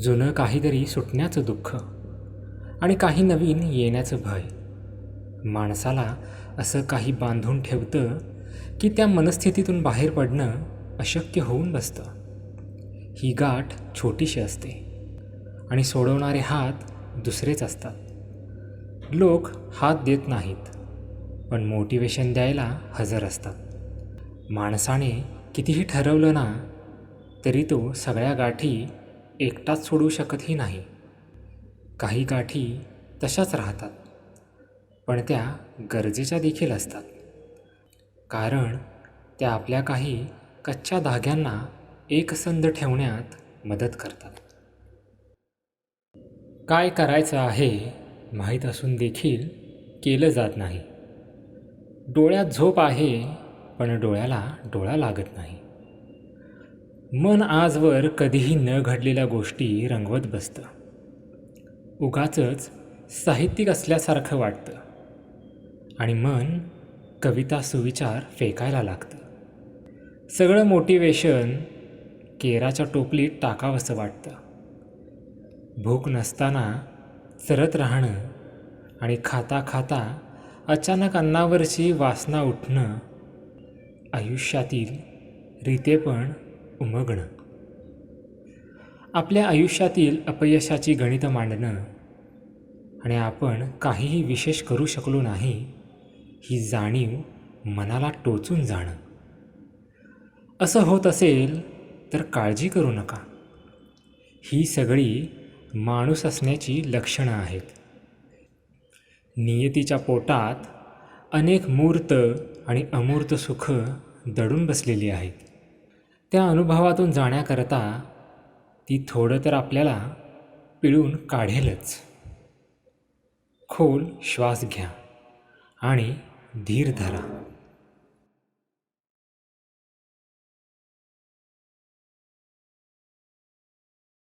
जुनं काहीतरी सुटण्याचं दुःख आणि काही नवीन येण्याचं भय. माणसाला असं काही बांधून ठेवतं की त्या मनस्थितीतून बाहेर पडणं अशक्य होऊन बसतं. ही गाठ छोटीशी असते आणि सोडवणारे हात दुसरेच असतात. लोक हात देत नाहीत पण मोटिवेशन द्यायला हजर असतात. माणसाने कितीही ठरवलं ना तरी तो सगळ्या गाठी एकटाच सोडू शकतही नाही. काही गाठी तशाच राहतात पण त्या गरजेच्या देखील असतात. कारण त्या आपल्या काही कच्च्या धाग्यांना एकसंध ठेवण्यात मदत करतात. काय करायचं आहे माहीत असून देखील केलं जात नाही. डोळ्यात झोप आहे पण डोळ्याला डोळा लागत नाही. मन आजवर कधीही न घडलेल्या गोष्टी रंगवत बसतं. उगाचंच साहित्यिक असल्यासारखं वाटतं. आणि मन कविता सुविचार फेकायला लागतं. सगळं मोटिवेशन केराच्या टोपलीत टाकावंसं वाटतं. भूक नसताना चरत राहणं आणि खाता खाता अचानक अन्नावरची वासना उठणं आयुष्यातील रीतेपण उमगणं. आपल्या आयुष्यातील अपयशाची गणितं मांडणं आणि आपण काहीही विशेष करू शकलो नाही ही जाणीव मनाला टोचून जाणं. असं होत असेल तर काळजी करू नका. ही सगळी माणूस असण्याची लक्षणं आहेत. नियतीच्या पोटात अनेक मूर्त आणि अमूर्त सुख दडून बसलेली आहेत. त्या अनुभवातून जाण्याकरता ती थोडं तर आपल्याला पिळून काढेलच. खोल श्वास घ्या आणि धीर धरा.